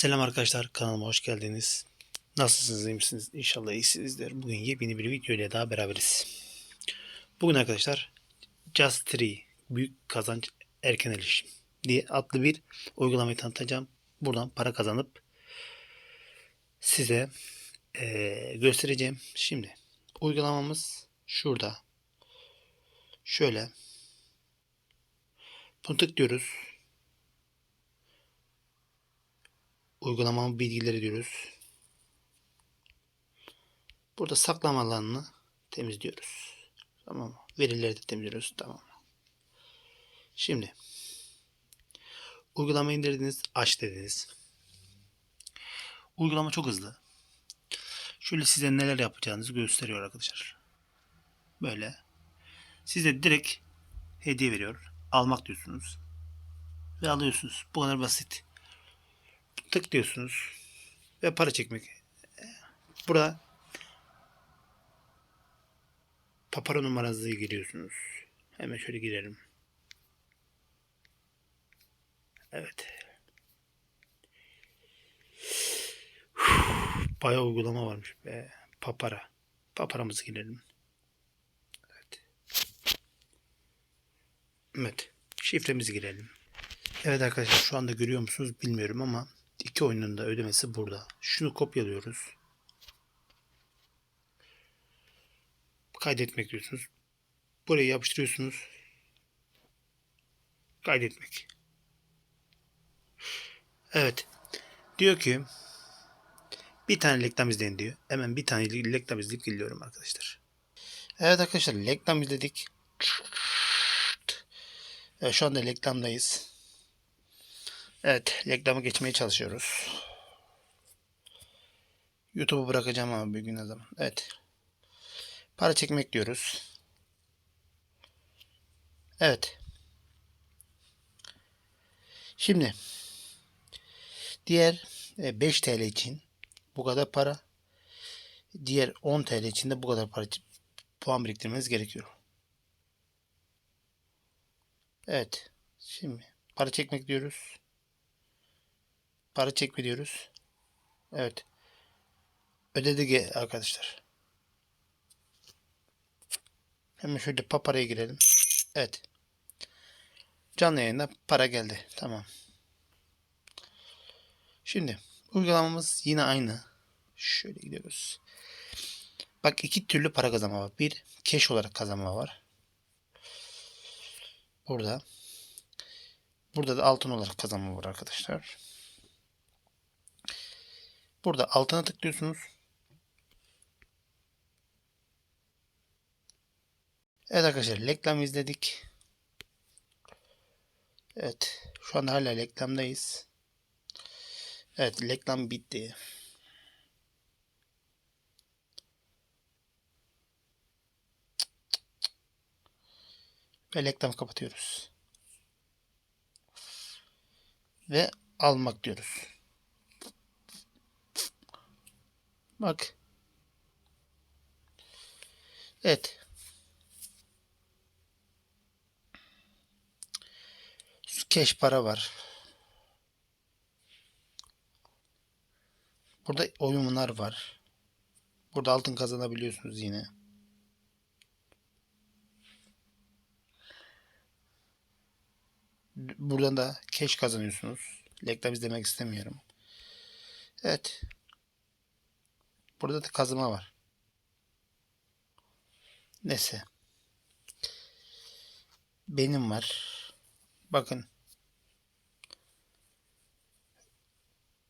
Selam arkadaşlar kanalıma hoş geldiniz. Nasılsınız iyi misiniz? İnşallah iyisinizdir. Bugün yepyeni bir video ile daha beraberiz. Bugün arkadaşlar Just Tree Büyük Kazanç Erken Erişim diye adlı bir uygulamayı tanıtacağım. Buradan para kazanıp size eee, göstereceğim. Şimdi uygulamamız şurada. Şöyle. Bunu tıklıyoruz. Uygulamamın bilgileri diyoruz. Burada saklama alanını temizliyoruz. Tamam mı? Verileri de temizliyoruz. Tamam mı? Şimdi uygulamayı indirdiniz, aç dediniz. Uygulama çok hızlı. Şöyle size neler yapacağınızı gösteriyor arkadaşlar. Böyle. Size direkt hediye veriyor. Almak diyorsunuz. Ve alıyorsunuz. Bu kadar basit tıklıyorsunuz ve para çekmek. Burada papara numaranızı giriyorsunuz. Hemen şöyle girelim. Evet. Bayağı uygulama varmış be. Papara. Paparamızı girelim. Evet. Evet. Şifremizi girelim. Evet arkadaşlar şu anda görüyor musunuz bilmiyorum ama iki oyunun da ödemesi burada. Şunu kopyalıyoruz. Kaydetmek diyorsunuz. Buraya yapıştırıyorsunuz. Kaydetmek. Evet. Diyor ki bir tane reklam izleyin diyor. Hemen bir tane reklam izleyip geliyorum arkadaşlar. Evet arkadaşlar reklam izledik. Evet, şu anda reklamdayız. Evet, reklamı geçmeye çalışıyoruz. YouTube'u bırakacağım ama bir gün o zaman. Evet. Para çekmek diyoruz. Evet. Şimdi diğer e, 5 TL için bu kadar para. Diğer 10 TL için de bu kadar para puan biriktirmeniz gerekiyor. Evet. Şimdi para çekmek diyoruz. Para çekme diyoruz. Evet. Ödedik arkadaşlar. Hemen şöyle paparaya girelim. Evet. Canlı yayında para geldi. Tamam. Şimdi uygulamamız yine aynı. Şöyle gidiyoruz. Bak iki türlü para kazanma var. Bir cash olarak kazanma var. Burada. Burada da altın olarak kazanma var arkadaşlar. Burada altına tıklıyorsunuz. Evet arkadaşlar reklam izledik. Evet. Şu anda hala reklamdayız. Evet reklam bitti. Ve reklam kapatıyoruz. Ve almak diyoruz. Bak. Evet. Cash para var. Burada oyunlar var. Burada altın kazanabiliyorsunuz yine. Buradan da cash kazanıyorsunuz. Reklam izlemek istemiyorum. Evet. Burada da kazıma var. Neyse. Benim var. Bakın.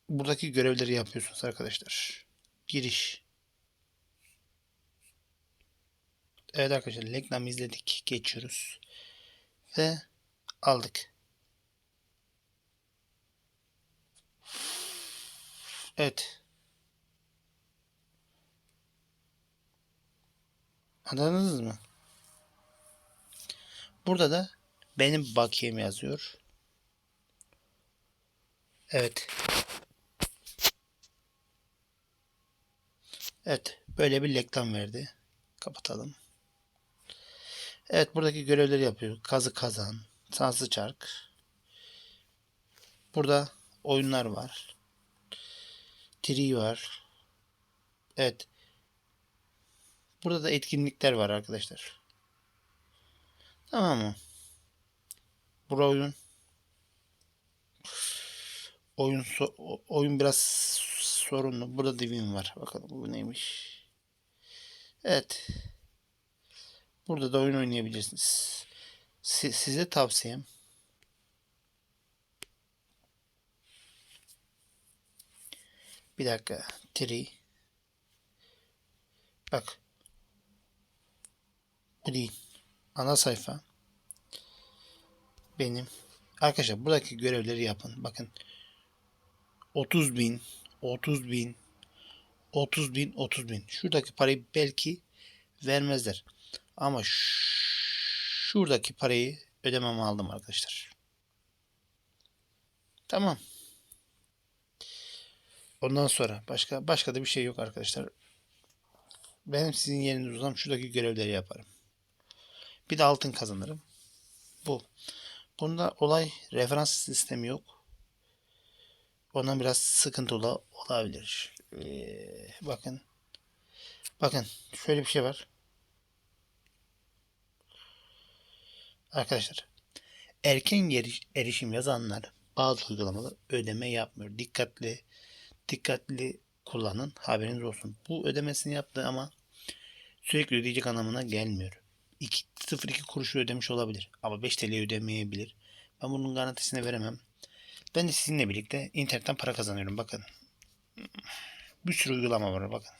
Buradaki görevleri yapıyorsunuz arkadaşlar. Giriş. Evet arkadaşlar reklam izledik. Geçiyoruz. Ve aldık. Evet. Anladınız mı? Burada da benim bakiyem yazıyor. Evet. Evet. Böyle bir reklam verdi. Kapatalım. Evet. Buradaki görevleri yapıyor. Kazı kazan. Sanslı çark. Burada oyunlar var. Tree var. Evet. Burada da etkinlikler var arkadaşlar. Tamam mı? Bura oyun. Oyun so- oyun biraz sorunlu. Burada divin var. Bakalım bu neymiş. Evet. Burada da oyun oynayabilirsiniz. Si- size tavsiyem bir dakika. Tree. Bak. Değil. Ana sayfa. Benim. Arkadaşlar buradaki görevleri yapın. Bakın. 30 bin, 30 bin, 30 bin, 30 bin. Şuradaki parayı belki vermezler. Ama şuradaki parayı ödemem aldım arkadaşlar. Tamam. Ondan sonra başka başka da bir şey yok arkadaşlar. Benim sizin yeriniz uzam şuradaki görevleri yaparım. Bir de altın kazanırım. Bu. Bunda olay referans sistemi yok. Ondan biraz sıkıntılı olabilir. Ee, bakın. Bakın şöyle bir şey var. Arkadaşlar erken erişim yazanlar bazı uygulamalar ödeme yapmıyor. Dikkatli dikkatli kullanın. Haberiniz olsun. Bu ödemesini yaptı ama sürekli ödeyecek anlamına gelmiyor. 2, 0.2 kuruşu ödemiş olabilir. Ama 5 TL ödemeyebilir. Ben bunun garantisini veremem. Ben de sizinle birlikte internetten para kazanıyorum. Bakın. Bir sürü uygulama var. Bakın.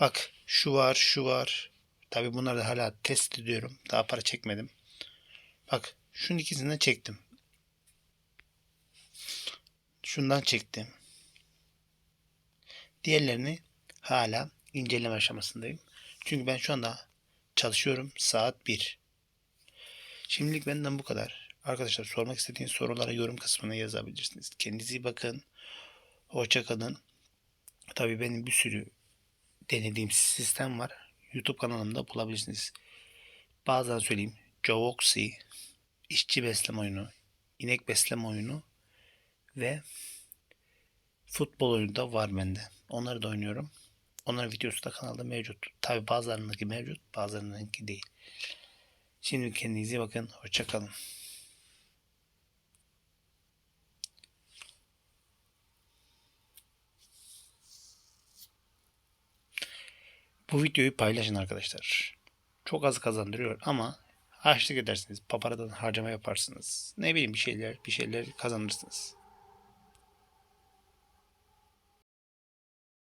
Bak şu var şu var. Tabi bunları da hala test ediyorum. Daha para çekmedim. Bak şunun ikisinden çektim. Şundan çektim. Diğerlerini hala inceleme aşamasındayım. Çünkü ben şu anda çalışıyorum. Saat 1. Şimdilik benden bu kadar. Arkadaşlar sormak istediğiniz sorulara yorum kısmına yazabilirsiniz. Kendinize iyi bakın. Hoşça kalın. Tabii benim bir sürü denediğim sistem var. YouTube kanalımda bulabilirsiniz. Bazen söyleyeyim. Javoxy, işçi besleme oyunu, inek besleme oyunu ve futbol oyunu da var bende. Onları da oynuyorum. Onların videosu da kanalda mevcut. Tabi bazılarındaki mevcut, bazılarındaki değil. Şimdi kendinize bakın. Hoşçakalın. Bu videoyu paylaşın arkadaşlar. Çok az kazandırıyor ama harçlık edersiniz. Paparadan harcama yaparsınız. Ne bileyim bir şeyler bir şeyler kazanırsınız.